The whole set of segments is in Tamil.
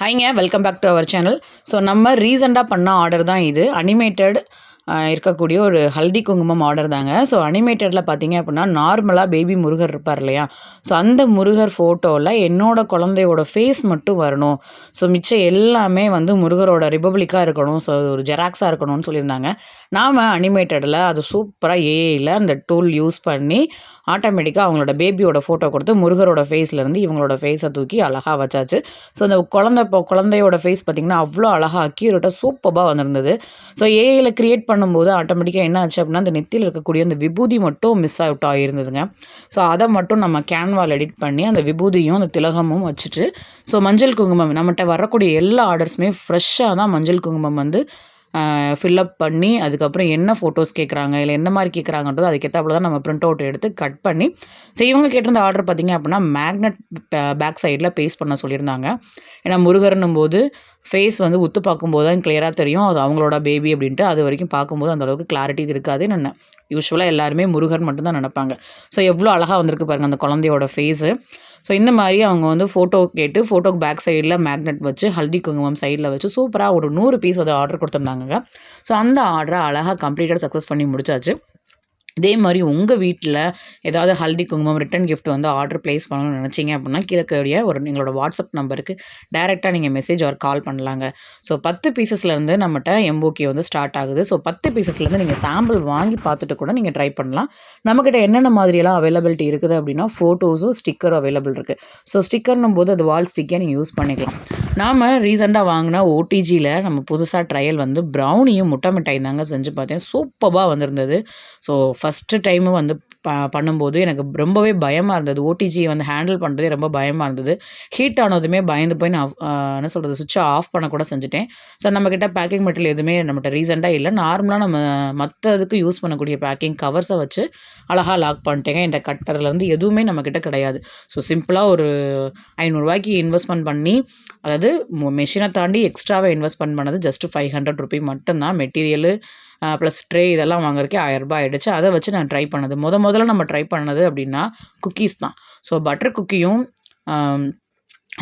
ஹைங்க welcome back to our channel so நம்ம ரீசெண்டாக பண்ண ஆர்டர் தான் இது. அனிமேட்டட் இருக்கக்கூடிய ஒரு ஹல்தி குங்குமம் ஆர்டர் தாங்க. ஸோ அனிமேட்டடில் பார்த்தீங்க அப்படின்னா நார்மலாக பேபி முருகர் இருப்பார் இல்லையா? ஸோ அந்த முருகர் ஃபோட்டோவில் என்னோடய குழந்தையோட ஃபேஸ் மட்டும் வரணும். ஸோ மிச்சம் எல்லாமே வந்து முருகரோட ரிபப்ளிக்காக இருக்கணும். ஸோ ஒரு ஜெராக்ஸாக இருக்கணும்னு சொல்லியிருந்தாங்க. நாம் அனிமேட்டடில் அது சூப்பராக ஏஐயில் அந்த டூல் யூஸ் பண்ணி ஆட்டோமேட்டிக்காக அவங்களோட பேபியோட ஃபோட்டோ கொடுத்து முருகரோட ஃபேஸ்லேருந்து இவங்களோட ஃபேஸை தூக்கி அழகாக வச்சாச்சு. ஸோ அந்த குழந்தை இப்போ குழந்தையோட ஃபேஸ் பார்த்திங்கன்னா அவ்வளோ அழகாக அக்யூரேட்டாக சூப்பராக வந்திருந்தது. ஸோ ஏஐயில் க்ரியேட் பண்ணும்போது ஆட்டோமேட்டிக்காக என்ன ஆச்சு அப்படின்னா அந்த நெத்தியில் இருக்கக்கூடிய அந்த விபூதி மட்டும் மிஸ் அவுட் ஆகிருந்ததுங்க ஸோ அதை மட்டும் நம்ம கேன்வால் எடிட் பண்ணி அந்த விபூதியும் அந்த திலகமும் வச்சுட்டு ஸோ மஞ்சள் குங்குமம் நம்மகிட்ட வரக்கூடிய எல்லா ஆர்டர்ஸுமே ஃப்ரெஷ்ஷாக தான் மஞ்சள் குங்குமம் வந்து ஃபில்லப் பண்ணி அதுக்கப்புறம் என்ன ஃபோட்டோஸ் கேட்குறாங்க இல்லை என்ன மாதிரி கேட்குறாங்கன்றது அதுக்கேற்றாப்புல தான் நம்ம ப்ரிண்ட் அவுட் எடுத்து கட் பண்ணி ஸோ இவங்க கேட்டிருந்த ஆர்டர் பார்த்திங்க அப்படின்னா மேக்னெட் பேக் சைடில் பேஸ்ட் பண்ண சொல்லியிருந்தாங்க. ஏன்னா முருகர்னும் போது ஃபேஸ் வந்து உத்து பார்க்கும்போது தான் கிளியராக தெரியும். அது அவங்களோட பேபி அப்படின்ட்டு அது வரைக்கும் பார்க்கும்போது அந்தளவுக்கு கிளாரிட்டி இருக்காது நான் யூஸ்வலாக எல்லாருமே முருகர் மட்டும்தான் நினப்பாங்க. ஸோ எவ்வளோ அழகாக வந்திருக்கு பாருங்கள் அந்த குழந்தையோட ஃபேஸு ஸோ இந்த மாதிரி அவங்க வந்து ஃபோட்டோ கேட்டு ஃபோட்டோக்கு பேக் சைடில் மேக்னெட் வச்சு ஹல்தி குங்குமம் சைடில் வச்சு சூப்பராக ஒரு நூறு பீஸ் வந்து ஆர்டர் கொடுத்துருந்தாங்க ஸோ அந்த ஆர்டரை அழகாக கம்ப்ளீட்டாக சக்ஸஸ் பண்ணி முடிச்சாச்சு. இதே மாதிரி உங்கள் வீட்டில் ஏதாவது ஹல்தி குங்குமம் ரிட்டன் கிஃப்ட் வந்து ஆர்டர் ப்ளேஸ் பண்ணணும்னு நினச்சிங்க அப்படின்னா கீழே ஒரு எங்களோட வாட்ஸ்அப் நம்பருக்கு டேரெக்டாக நீங்கள் மெசேஜ் ஆர் கால் பண்ணலாங்க. ஸோ பத்து பீசஸ்லேருந்து நம்மகிட்ட எம்போகே வந்து ஸ்டார்ட் ஆகுது. ஸோ பத்து பீசஸ்லேருந்து நீங்கள் சாம்பிள் வாங்கி பார்த்துட்டு கூட நீங்கள் ட்ரை பண்ணலாம். நம்மக்கிட்ட என்னென்ன மாதிரியெல்லாம் அவைலபிலிட்டி இருக்குது அப்படின்னா ஃபோட்டோஸும் ஸ்டிக்கரும் அவைலபிள் இருக்குது ஸோ ஸ்டிக்கர்னும் போது அது வால் ஸ்டிக்கே நீங்கள் யூஸ் பண்ணிக்கலாம். நாம் ரீசெண்டாக வாங்கின ஓடிஜியில் நம்ம புதுசாக ட்ரையல் வந்து ப்ரௌனியும் முட்டை மிட்டாய் தாங்க செஞ்சு பார்த்தேன். சூப்பராக வந்திருந்தது. ஸோ ஃபஸ்ட்டு டைமு வந்து ப பண்ணும்போது எனக்கு ரொம்பவே பயமாக இருந்தது. ஓடிஜியை வந்து ஹேண்டில் பண்ணுறதே ரொம்ப பயமாக இருந்தது. ஹீட் ஆனதுமே பயந்து போய் நான் என்ன சொல்கிறது சுவிட்சை ஆஃப் பண்ண கூட செஞ்சுட்டேன். ஸோ நம்மக்கிட்ட பேக்கிங் மெட்டீரியல் எதுவுமே நம்மகிட்ட ரீசெண்டாக இல்லை. நார்மலாக நம்ம மற்றதுக்கு யூஸ் பண்ணக்கூடிய பேக்கிங் கவர்ஸை வச்சு அழகாக லாக் பண்ணிட்டேங்க. என் கட்டர்லேருந்து எதுவுமே நம்மக்கிட்ட கிடையாது. ஸோ சிம்பிளாக ஒரு ஐநூறுரூவாய்க்கு இன்வெஸ்ட்மெண்ட் பண்ணி அதாவது மெஷினை தாண்டி எக்ஸ்ட்ராவாக இன்வெஸ்ட்மெண்ட் பண்ணது ஜஸ்ட்டு ஃபைவ் ஹண்ட்ரட் ருபி மட்டும்தான். மெட்டீரியலு ப்ளஸ் ட்ரே இதெல்லாம் வாங்குறதுக்கே ஆயிரரூபா ஆகிடுச்சு அதை வச்சு நான் ட்ரை பண்ணது. முத முதல்ல நம்ம ட்ரை பண்ணது அப்படின்னா குக்கீஸ் தான். ஸோ பட்டர் குக்கியும்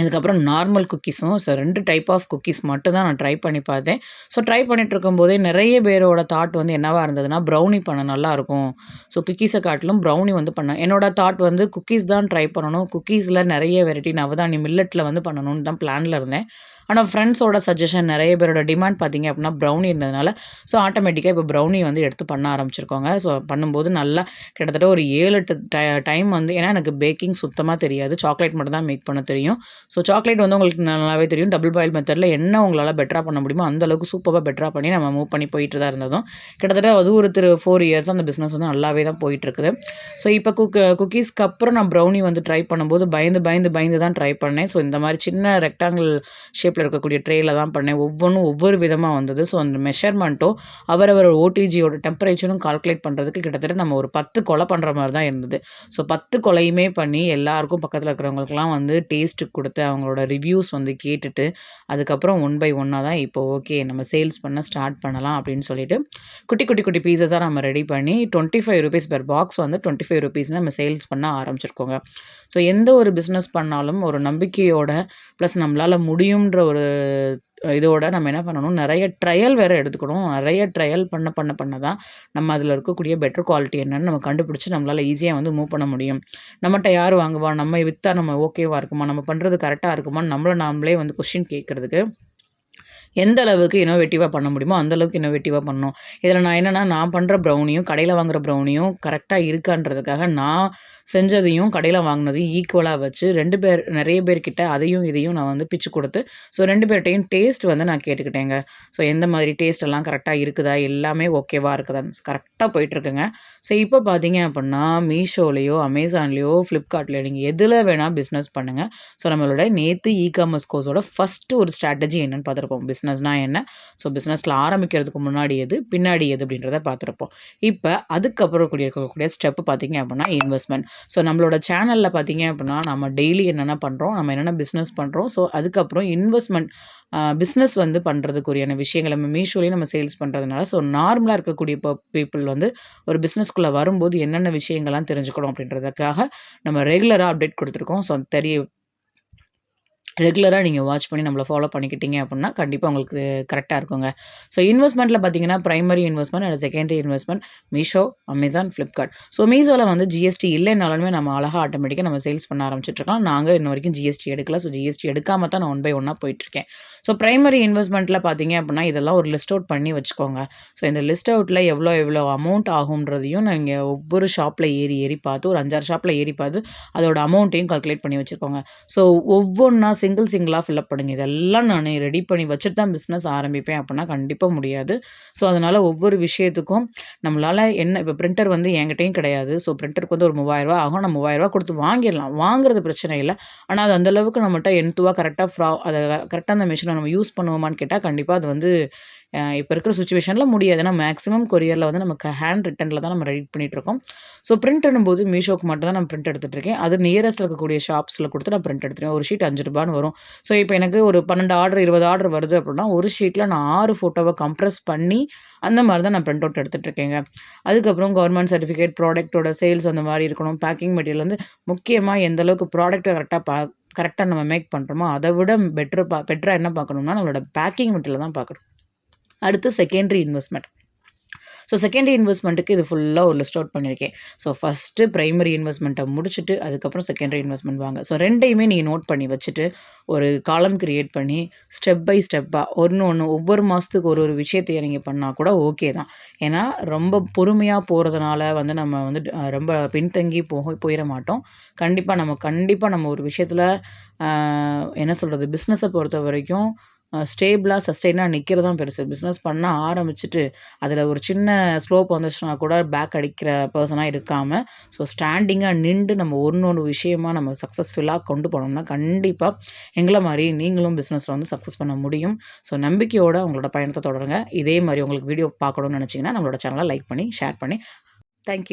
அதுக்கப்புறம் நார்மல் குக்கீஸும் ஸோ ரெண்டு டைப் ஆஃப் குக்கீஸ் மட்டும் தான் நான் ட்ரை பண்ணி பார்த்தேன். ஸோ ட்ரை பண்ணிட்டு இருக்கும்போதே நிறைய பேரோட தாட் வந்து என்னவாக இருந்ததுன்னா ப்ரௌனி பண்ண நல்லாயிருக்கும் ஸோ குக்கீஸை காட்டிலும் ப்ரௌனி வந்து பண்ணேன் என்னோட தாட் வந்து குக்கீஸ் தான் ட்ரை பண்ணணும். குக்கீஸில் நிறைய வெரைட்டி நவதானி மில்லட்டில் வந்து பண்ணணும்னு தான் பிளானில் இருந்தேன். ஆனால் ஃப்ரெண்ட்ஸோட சஜஷன் நிறைய பேரோட டிமாண்ட் பார்த்திங்க அப்படின்னா ப்ரௌனி இருந்ததுனால ஸோ ஆட்டோமேட்டிக்காக இப்போ ப்ரௌனி வந்து எடுத்து பண்ண ஆரம்பிச்சிருக்கோங்க. ஸோ பண்ணும்போது நல்லா கிட்டத்தட்ட ஒரு ஏழு எட்டு டைம் வந்து ஏன்னா எனக்கு பேக்கிங் சுத்தமாக தெரியாது. சாக்லேட் மட்டும் தான் மேக் பண்ண தெரியும். ஸோ சாக்லேட் வந்து உங்களுக்கு நல்லாவே தெரியும். டபுள் பாயில் மெத்தடில் என்ன உங்களால் பெட்டராக பண்ண முடியுமோ அந்தளவுக்கு சூப்பராக பெட்டராக பண்ணி நம்ம மூவ் பண்ணி போயிட்டு தான் இருந்ததும். கிட்டத்தட்ட அது ஒரு திரு ஃபோர் இயர்ஸ் அந்த பிஸ்னஸ் வந்து நல்லாவே தான் போயிட்டுருக்குது. ஸோ இப்போ குக் குக்கீஸ்க்கு அப்புறம் நான் ப்ரௌனி வந்து ட்ரை பண்ணும்போது பயந்து பயந்து பயந்து தான் ட்ரை பண்ணேன். ஸோ இந்த மாதிரி சின்ன ரெக்டாங்கிள் ஷேப் ஷேப்பில் இருக்கக்கூடிய ட்ரேயில் தான் பண்ணேன். ஒவ்வொன்றும் ஒவ்வொரு விதமாக வந்தது. ஸோ அந்த மெஷர்மெண்ட்டும் அவரவர் ஓடிஜியோட டெம்பரேச்சரும் கால்குலேட் பண்ணுறதுக்கு கிட்டத்தட்ட நம்ம ஒரு பத்து கொலை பண்ணுற மாதிரி தான் இருந்தது. ஸோ பத்து கொலையுமே பண்ணி எல்லாருக்கும் பக்கத்தில் இருக்கிறவங்களுக்குலாம் வந்து டேஸ்ட்டு கொடுத்து அவங்களோட ரிவ்யூஸ் வந்து கேட்டுட்டு அதுக்கப்புறம் ஒன் பை ஒன்னாக தான் இப்போ ஓகே நம்ம சேல்ஸ் பண்ண ஸ்டார்ட் பண்ணலாம் அப்படின்னு சொல்லிட்டு குட்டி குட்டி குட்டி பீசஸாக நம்ம ரெடி பண்ணி twenty five rupees per box வந்து டுவெண்ட்டி ஃபைவ் ருபீஸ் நம்ம சேல்ஸ் பண்ண ஆரம்பிச்சிருக்கோங்க. ஸோ எந்த ஒரு பிஸ்னஸ் பண்ணாலும் ஒரு நம்பிக்கையோட ப்ளஸ் நம்மளால் முடியுன்ற ஒரு இதோட நம்ம என்ன பண்ணணும்? நிறைய ட்ரையல் வேறு எடுத்துக்கணும். நிறைய ட்ரையல் பண்ண பண்ண பண்ண தான் நம்ம அதில் இருக்கக்கூடிய பெட்டர் குவாலிட்டி என்னென்னு நம்ம கண்டுபிடிச்சி நம்மளால் ஈஸியாக வந்து மூவ் பண்ண முடியும். நம்மகிட்ட யார் வாங்குவா? நம்ம விற்றா நம்ம ஓகேவாக இருக்குமா? நம்ம பண்ணுறது கரெக்டாக இருக்குமான்னு நம்மளை நாமளே வந்து கொஷின் கேட்குறதுக்கு எந்த அளவுக்கு இன்னோவேட்டிவாக பண்ண முடியுமோ அந்தளவுக்கு இன்னோவேட்டிவாக பண்ணணும். இதில் நான் என்னென்னா நான் பண்ணுற ப்ரௌனியும் கடையில் வாங்குகிற ப்ரௌனியும் கரெக்டாக இருக்கான்றதுக்காக நான் செஞ்சதையும் கடையில் வாங்கினதையும் ஈக்குவலாக வச்சு ரெண்டு பேர் நிறைய பேர்கிட்ட அதையும் இதையும் நான் வந்து பிச்சு கொடுத்து ஸோ ரெண்டு பேர்கிட்டையும் டேஸ்ட் வந்து நான் கேட்டுக்கிட்டேங்க. ஸோ எந்த மாதிரி டேஸ்ட் எல்லாம் கரெக்டாக இருக்குதா எல்லாமே ஓகேவாக இருக்குதான்னு கரெக்டாக போயிட்டுருக்குங்க. ஸோ இப்போ பார்த்தீங்க அப்படின்னா மீஷோலேயோ அமேசான்லேயோ ஃப்ளிப்கார்ட்லேயோ நீங்கள் எதில் வேணால் பிஸ்னஸ் பண்ணுங்கள் ஸோ நம்மளோட நேற்று இ காமர்ஸ் கோர்ஸோட ஃபஸ்ட்டு ஒரு ஸ்ட்ராட்டஜி என்னென்னு பார்த்துருப்போம் பிஸ்னஸ்னால் என்ன? ஸோ பிஸ்னஸில் ஆரம்பிக்கிறதுக்கு முன்னாடி எது பின்னாடி எது அப்படின்றத பார்த்துருப்போம். இப்போ அதுக்கப்புறம் கூடிய இருக்கக்கூடிய ஸ்டெப்பு பார்த்திங்க அப்படின்னா இன்வெஸ்ட்மெண்ட் ஸோ நம்மளோட சேனலில் பார்த்திங்க அப்படின்னா நம்ம டெய்லி என்னென்ன பண்ணுறோம் நம்ம என்னென்ன பிஸ்னஸ் பண்ணுறோம் ஸோ அதுக்கப்புறம் இன்வெஸ்ட்மெண்ட் பிஸ்னஸ் வந்து பண்ணுறதுக்குரியான விஷயங்கள் நம்ம மீஷோலேயும் நம்ம சேல்ஸ் பண்ணுறதுனால ஸோ நார்மலாக இருக்கக்கூடிய இப்போ பீப்புள் வந்து ஒரு பிஸ்னஸ்க்குள்ளே வரும்போது என்னென்ன விஷயங்கள்லாம் தெரிஞ்சுக்கணும் அப்படின்றதுக்காக நம்ம ரெகுலராக அப்டேட் கொடுத்துருக்கோம். ஸோ தெரிய ரெகுலராக நீங்கள் வாட்ச் பண்ணி நம்மள ஃபாலோ பண்ணிக்கிட்டீங்க அப்படின்னா கண்டிப்பாக உங்களுக்கு கரெக்டாக இருக்குங்க. ஸோ இன்வெஸ்ட்மெண்ட்டில் பார்த்தீங்கன்னா primary investment and secondary investment Meesho Amazon Flipkart so மீஷோவில் வந்து ஜிஎஸ்டி இல்லைனாலுமே நம்ம அழகாக ஆட்டோமேட்டிக்காக நம்ம சேல்ஸ் பண்ண ஆரம்பிச்சிட்ருக்கோம் நாங்கள் இன்ன வரைக்கும் ஜிஎஸ்டி எடுக்கல. ஸோ ஜிஎஸ்டி எடுக்காம தான் நான் ஒன் பை ஒன்னாக போயிட்டுருக்கேன். ஸோ ப்ரைமரி இன்வெஸ்ட்மெண்ட்டில் பார்த்தீங்க அப்படின்னா இதெல்லாம் ஒரு லிஸ்ட் அவுட் பண்ணி வச்சுக்கோங்க. ஸோ இந்த லிஸ்ட் அவுட்டில் எவ்வளோ எவ்வளோ அமௌண்ட் ஆகுன்றதையும் நீங்கள் ஒவ்வொரு ஷாப்பில் ஏறி ஏறி பார்த்து ஒரு அஞ்சாறு ஷாப்பில் ஏறி பார்த்து அதோட அமௌண்ட்டையும் கால்குலேட் பண்ணி வச்சுக்கோங்க. ஸோ ஒவ்வொன்றா சிங்கிள் சிங்கிளாக ஃபில்அப் பண்ணுங்க. இதெல்லாம் நான் ரெடி பண்ணி வச்சுட்டு தான் பிஸ்னஸ் ஆரம்பிப்பேன் அப்படின்னா கண்டிப்பாக முடியாது. ஸோ அதனால் ஒவ்வொரு விஷயத்துக்கும் நம்மளால் என்ன இப்போ பிரிண்டர் வந்து என்கிட்டையும் கிடையாது. ஸோ பிரிண்டருக்கு வந்து ஒரு மூவாயிரரூவா ஆகும். நம்ம மூவாயிரரூவா கொடுத்து வாங்கிடலாம். வாங்குறது பிரச்சனை இல்லை. ஆனால் அது அந்தளவுக்கு நம்மகிட்ட என்த்துவாக கரெக்டாக ஃப்ரா அதை கரெக்டாக அந்த மிஷினை நம்ம யூஸ் பண்ணுவோமான்னு கேட்டால் கண்டிப்பாக அது வந்து இப்போ இருக்கிற சுச்சுவேஷனில் முடியாது. ஏன்னா மேக்ஸிமம் கொரியரில் வந்து நமக்கு ஹேண்ட் ரிட்டனில் தான் நம்ம ரெடி பண்ணிகிட்ருக்கோம் ஸோ பிரிண்ட் பண்ணும்போது மீஷோக்கு மட்டும் தான் நான் பிரிண்ட் எடுத்துகிட்ருக்கேன் அது நியரஸ்ட் இருக்கக்கூடிய ஷாப்ஸில் கொடுத்து நான் பிரிண்ட் எடுத்துருவேன். ஒரு ஷீட் அஞ்சு ரூபான்னு வரும். ஸோ இப்போ எனக்கு ஒரு பன்னெண்டு ஆர்டர் இருபது ஆர்டர் வருது அப்படின்னா ஒரு ஷீட்டில் நான் ஆறு ஃபோட்டோவை கம்ப்ரெஸ் பண்ணி அந்த மாதிரி தான் நான் பிரிண்ட் அவுட் எடுத்துகிட்டு இருக்கேங்க. அதுக்கப்புறம் கவர்மெண்ட் சர்டிஃபிகேட் ப்ராடக்ட்டோட சேல்ஸ் அந்த மாதிரி இருக்கணும். பேக்கிங் மெட்டீரியல் வந்து முக்கியமாக எந்த அளவுக்கு ப்ராடக்ட்டை கரெக்டாக பா கரெக்டாக நம்ம மேக் பண்ணுறோமோ அதை விட பெட்ரு பா பெட்டராக என்ன பார்க்கணும்னா நம்மளோட பேக்கிங் மெட்டீரியல் தான் பார்க்கணும். அடுத்து செகண்டரி இன்வெஸ்ட்மெண்ட் ஸோ செகண்டரி இன்வெஸ்ட்மெண்ட்டுக்கு இது ஃபுல்லாக ஒரு லிஸ்ட் அவுட் பண்ணியிருக்கேன் ஸோ ஃபஸ்ட்டு ப்ரைமரி இன்வெஸ்ட்மெண்ட்டை முடிச்சுட்டு அதுக்கப்புறம் செகண்டரி இன்வெஸ்ட்மெண்ட் வாங்க. ஸோ ரெண்டையுமே நீங்கள் நோட் பண்ணி வச்சுட்டு ஒரு காலம் க்ரியேட் பண்ணி ஸ்டெப் பை ஸ்டெப்பாக ஒன்று ஒன்று ஒவ்வொரு மாதத்துக்கு ஒரு ஒரு விஷயத்தைய நீங்கள் பண்ணால் கூட ஓகே தான். ஏன்னா ரொம்ப பொறுமையாக போகிறதுனால வந்து நம்ம வந்து ரொம்ப பின்தங்கி போக போயிட மாட்டோம். கண்டிப்பாக நம்ம கண்டிப்பாக நம்ம ஒரு விஷயத்தில் என்ன சொல்கிறது பிஸ்னஸை பொறுத்த வரைக்கும் ஸ்டேபிளாக சஸ்டெயினாக நிற்கிறது தான் பெருசு. பிஸ்னஸ் பண்ண ஆரம்பிச்சுட்டு அதில் ஒரு சின்ன ஸ்லோப் வந்துச்சுன்னா கூட பேக் அடிக்கிற பர்சனாக இருக்காமல் ஸோ ஸ்டாண்டிங்காக நின்று நம்ம ஒன்று ஒன்று விஷயமாக நம்ம சக்ஸஸ்ஃபுல்லாக கொண்டு போனோம்னா கண்டிப்பாக எங்களை மாதிரி நீங்களும் பிஸ்னஸில் வந்து சக்ஸஸ் பண்ண முடியும். ஸோ நம்பிக்கையோடு உங்களோட பயணத்தை தொடருங்க. இதே மாதிரி உங்களுக்கு வீடியோ பார்க்கணும்னு நினச்சிங்கன்னா நம்மளோட சேனலை லைக் பண்ணி ஷேர் பண்ணி தேங்க்யூ